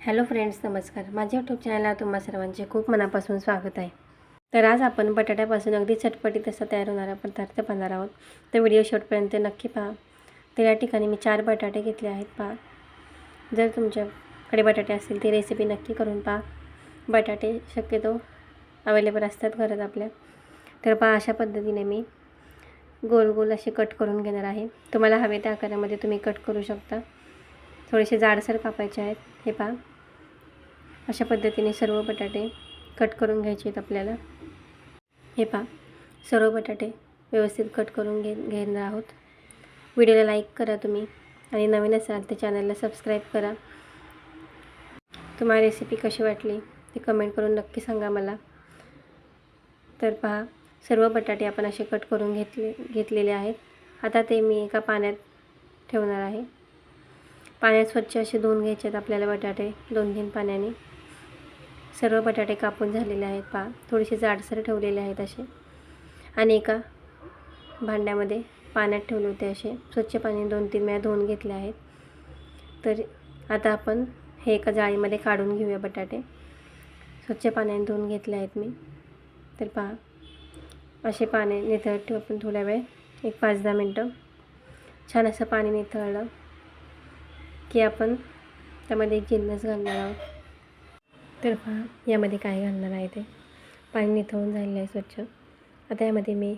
Hello friends नमस्कार. माझ्या YouTube चॅनलला तुम्हा सर्वांचे खूप मनापासून स्वागत आहे. तर आज आपण बटाट्यापासून अगदी चटपटीत असा तयार होणारा पदार्थ बनणार आहोत. तर व्हिडिओ शेवटपर्यंत नक्की पहा. तर या ठिकाणी मी चार बटाटे घेतले आहेत पहा. जर तुमच्याकडे बटाटे असतील ती रेसिपी नक्की करून पहा. बटाटे शक्यतो अवेलेबल असतात घरात आपल्या. तर पहा अशा पद्धतीने मी गोल गोल असे कट करून घेणार आहे. तुम्हाला हवे त्या आकारामध्ये तुम्ही कट करू शकता. थोडेसे जाडसर कापायचे आहेत. हे पहा. अशा पद्धतीने सर्व बटाटे कट करून घ्यायचे आहेत आपल्याला. हे पहा सर्व बटाटे व्यवस्थित कट करून घे घेणार आहोत. व्हिडिओला लाईक करा तुम्ही आणि नवीन असाल तर चॅनलला सबस्क्राईब करा. तुम्हाला रेसिपी कशी वाटली ते कमेंट करून नक्की सांगा मला. तर पहा सर्व बटाटे आपण असे कट करून घेतले घेतलेले आहेत. आता ते मी एका पाण्यात ठेवणार आहे. पाण्यात स्वच्छ असे धुवून घ्यायचे आहेत आपल्याला बटाटे दोन तीन पाण्याने. सर्व बटाटे कापून झालेले आहेत पहा. थोडेसे जाडसर ठेवलेले आहेत असे. आणि एका भांड्यामध्ये पाण्यात ठेवले होते असे. स्वच्छ पाणी दोन तीन वेळा धुवून घेतले आहेत. तर आता आपण हे एका जाळीमध्ये काढून घेऊया बटाटे. स्वच्छ पाण्याने धुवून घेतले आहेत मी. तर पहा. असे पाणी निथळत ठेवू आपण थोड्या वेळ एक पाच दहा मिनटं छान असं पाणी निथळलं की आपण त्यामध्ये एक जिन्नस घालणार आहोत. तर पहा यामध्ये काय घालणार आहे ते. पाणी निथळून झालेलं आहे स्वच्छ. आता यामध्ये मी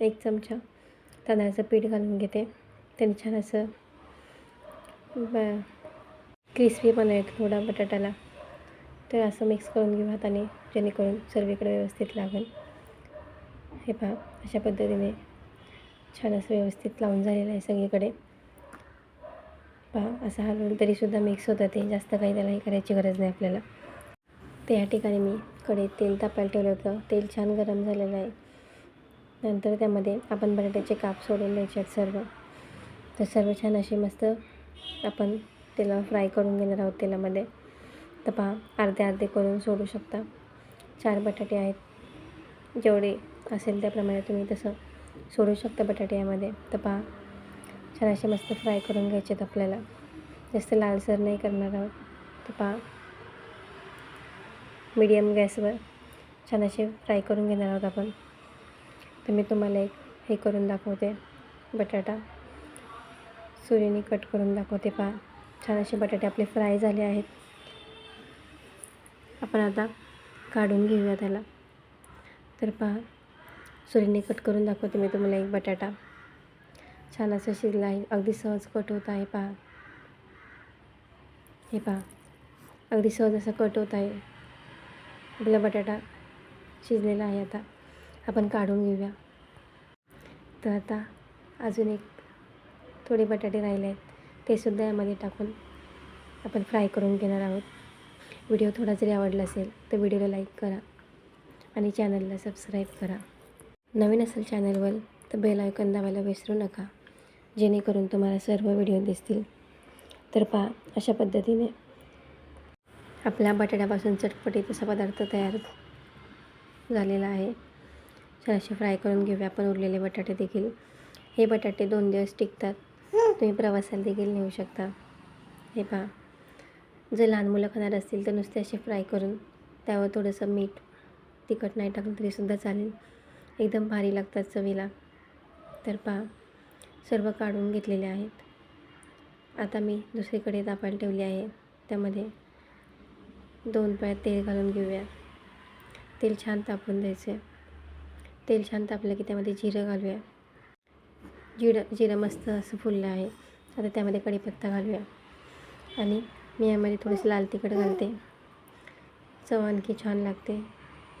एक चमचा तांदळाचं पीठ घालून घेते. त्याने छान असं ब क्रिस्पी आहे थोडा बटाट्याला तर असं मिक्स करून घेऊ हाताने जेणेकरून सर्वीकडे व्यवस्थित लागेल. हे पहा अशा पद्धतीने छान असं व्यवस्थित लावून झालेलं आहे सगळीकडे. पहा असं हलवलं तरीसुद्धा मिक्स होतं ते. जास्त काही त्याला हे करायची गरज नाही आपल्याला. तर या ठिकाणी मी कडे तेल तापायला ठेवलं होतं. तेल छान गरम झालेलं आहे. नंतर त्यामध्ये आपण बटाट्याचे काप सोडून याच्यात आहेत सर्व. तर सर्व छान असे मस्त आपण त्याला फ्राय करून घेणार आहोत तेलामध्ये. तर पहा अर्धे अर्धे करून सोडू शकता. चार बटाटे आहेत. जेवढे असेल त्याप्रमाणे तुम्ही तसं सोडू शकता बटाटे यामध्ये. तर पहा छान असे मस्त फ्राय करून घ्यायचे आहेत आपल्याला. जास्त लालसर नाही करणार आहोत. तर पहा मीडियम गॅसवर छान असे फ्राय करून घेणार आहोत आपण. तर मी तुम्हाला एक हे करून दाखवते. बटाटा सुरीने कट करून दाखवते पहा. छान असे बटाटे आपले फ्राय झाले आहेत. आपण आता काढून घेऊया त्याला. तर पहा सुरीने कट करून दाखवते मी तुम्हाला एक बटाटा. छान असं शिजला आहे अगदी सहज कट होत आहे पहा. हे पहा अगदी सहज असं कट होत आहे. आपला बटाटा शिजलेला आहे आता. आपण काढून घेऊया. तर आता अजून एक थोडे बटाटे राहिले आहेत. ते सुद्धा यामध्ये टाकून आपण फ्राय करून घेणार आहोत. व्हिडिओ थोडा जरी आवडला असेल तर व्हिडिओला लाईक करा आणि चॅनलला सबस्क्राईब करा. नवीन असेल चॅनलवर तर बेल आयकॉन दाबायला विसरू नका. जेणेकरून तुम्हाला सर्व व्हिडिओ दिसतील. तर पहा अशा पद्धतीने आपल्या बटाट्यापासून चटपटीत असा पदार्थ तयार झालेला आहे. छान असे फ्राय करून घेऊया. आपण उरलेले बटाटे देखील. हे बटाटे दोन दिवस टिकतात. तुम्ही प्रवासाला देखील नेऊ शकता. हे पहा. जर लहान मुलं खाणार असतील तर नुसते असे फ्राय करून त्यावर थोडंसं मीठ तिखट नाही टाकलं तरीसुद्धा चालेल. एकदम भारी लागतात चवीला. तर पहा. सर्व काढून घेतलेले आहेत. आता मी दुसरीकडे तापायला ठेवली आहे. त्यामध्ये दोन पळ्यात तेल घालून घेऊया. तेल छान तापून द्यायचे तेल छान तापलं की त्यामध्ये जिरं घालूया. जिरं जिरं मस्त असं फुललं आहे. आता त्यामध्ये कढीपत्ता घालूया. आणि मी यामध्ये थोडंसं लाल तिखट घालते. चव आणखी छान लागते.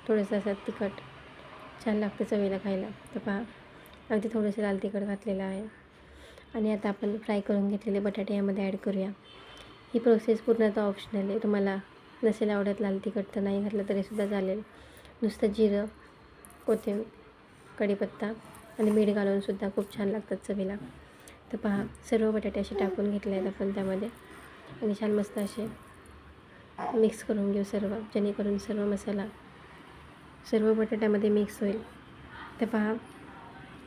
थोडंसं असं तिखट छान लागते चवीला खायला. तर पहा अगदी थोडंसं लाल तिखट घातलेलं आहे. आणि आता आपण फ्राय करून घेतलेले बटाटे यामध्ये ॲड करूया. ही प्रोसेस पूर्णतः ऑप्शनल आहे. तुम्हाला नसेल आवडत लाल तिखट तर नाही घातलं तरीसुद्धा चालेल. नुसतं जिरं कोथिंब कढीपत्ता आणि मीठ घालूनसुद्धा खूप छान लागतात चवीला. तर पहा सर्व बटाटे असे टाकून घेतले आहेत आपण त्यामध्ये. आणि छान मस्त असे मिक्स करून घेऊ सर्व जेणेकरून सर्व मसाला सर्व बटाट्यामध्ये मिक्स होईल. तर पहा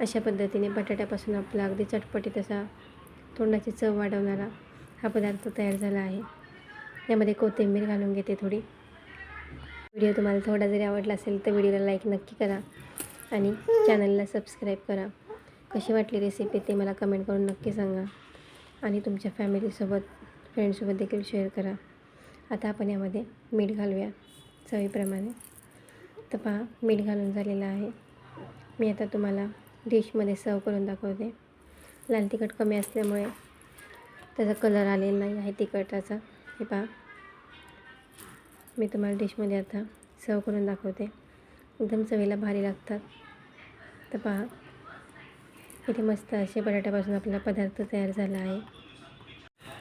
अशा पद्धतीने बटाट्यापासून आपला अगदी चटपटीत असा तोंडाची चव वाढवणारा हा पदार्थ तयार झाला आहे. यामध्ये कोथिंबीर घालून घेते थोडी. व्हिडिओ तुम्हाला थोडा जरी आवडला असेल तर व्हिडिओला लाईक नक्की करा आणि चॅनलला सबस्क्राईब करा. कशी वाटली रेसिपी ते मला कमेंट करून नक्की सांगा. आणि तुमच्या फॅमिलीसोबत फ्रेंडसोबत देखील शेअर करा. आता आपण यामध्ये मीठ घालूया चवीप्रमाणे. तर पहा मीठ घालून झालेलं आहे. मी आता तुम्हाला डिशमध्ये सर्व करून दाखवते. लाल तिखट कमी असल्यामुळे त्याचा कलर आलेला नाही आहे तिखटाचा. हे पहा. मी तुम्हाला डिशमध्ये आता सर्व करून दाखवते. एकदम चवीला भारी लागतात. तर पहा. इथे मस्त असे बटाट्यापासून आपला पदार्थ तयार झाला आहे.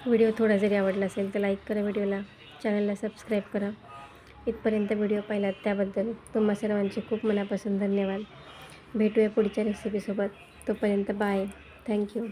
व्हिडिओ थोडा जरी आवडला असेल तर लाईक करा व्हिडिओला. चॅनलला सबस्क्राईब करा. इथपर्यंत व्हिडिओ पाहिलात त्याबद्दल तुम्हा सर्वांचे खूप मनापासून धन्यवाद. भेटूया पुढच्या रेसिपीसोबत तोपर्यंत बाय थँक्यू